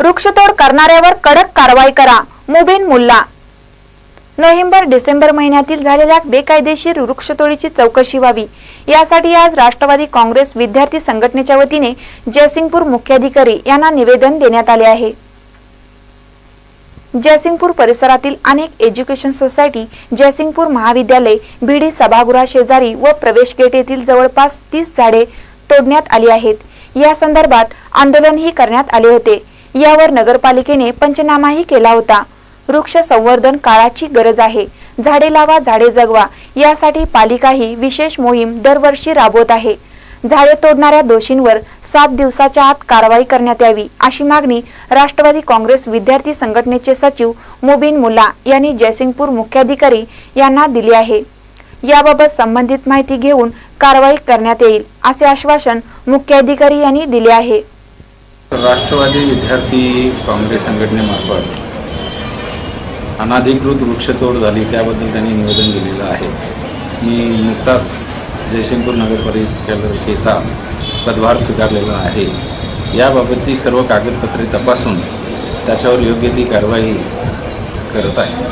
वृक्षतोड करणाऱ्यावर कडक कारवाई करा. मुबीन मुल्ला. नोव्हेंबर डिसेंबर महिन्यातील झालेल्या बेकायदेशीर वृक्षतोडीची चौकशी व्हावी. यासाठी आज राष्ट्रवादी काँग्रेस विद्यार्थी संघटनेच्या वतीने जयसिंगपूर मुख्याधिकारी यांना निवेदन देण्यात आले आहे. जयसिंगपूर परिसरातील अनेक एज्युकेशन सोसायटी जयसिंगपूर महाविद्यालय बीडी सभागृहा शेजारी व प्रवेश गेट येथील जवळपास तीस झाडे तोडण्यात आली आहेत. या संदर्भात आंदोलनही करण्यात आले होते. यावर नगरपालिकेने पंचनामाही केला होता. वृक्ष संवर्धन काळाची गरज आहे. झाडे लावा झाडे जगवा यासाठी पालिकाही विशेष मोहीम दरवर्षी राबवत आहे. झाडे तोडणाऱ्या दोषींवर सात दिवसाच्या आत कारवाई करण्यात यावी अशी मागणी राष्ट्रवादी काँग्रेस विद्यार्थी संघटनेचे सचिव मुबीन मुल्ला यांनी जयसिंगपूर मुख्याधिकारी यांना दिली आहे. याबाबत संबंधित माहिती घेऊन कारवाई करण्यात येईल असे आश्वासन मुख्याधिकारी यांनी दिले आहे. राष्ट्रवादी विद्यार्थी काँग्रेस संघटनेमार्फत अनाधिकृत वृक्षतोड झाली त्याबद्दल त्यांनी निवेदन दिलेलं आहे. मी नुकताच जयसिंगपूर नगरपालिकेचा पदभार स्वीकारलेला आहे. याबाबतची सर्व कागदपत्रे तपासून त्याच्यावर योग्य ती कारवाई करत आहे.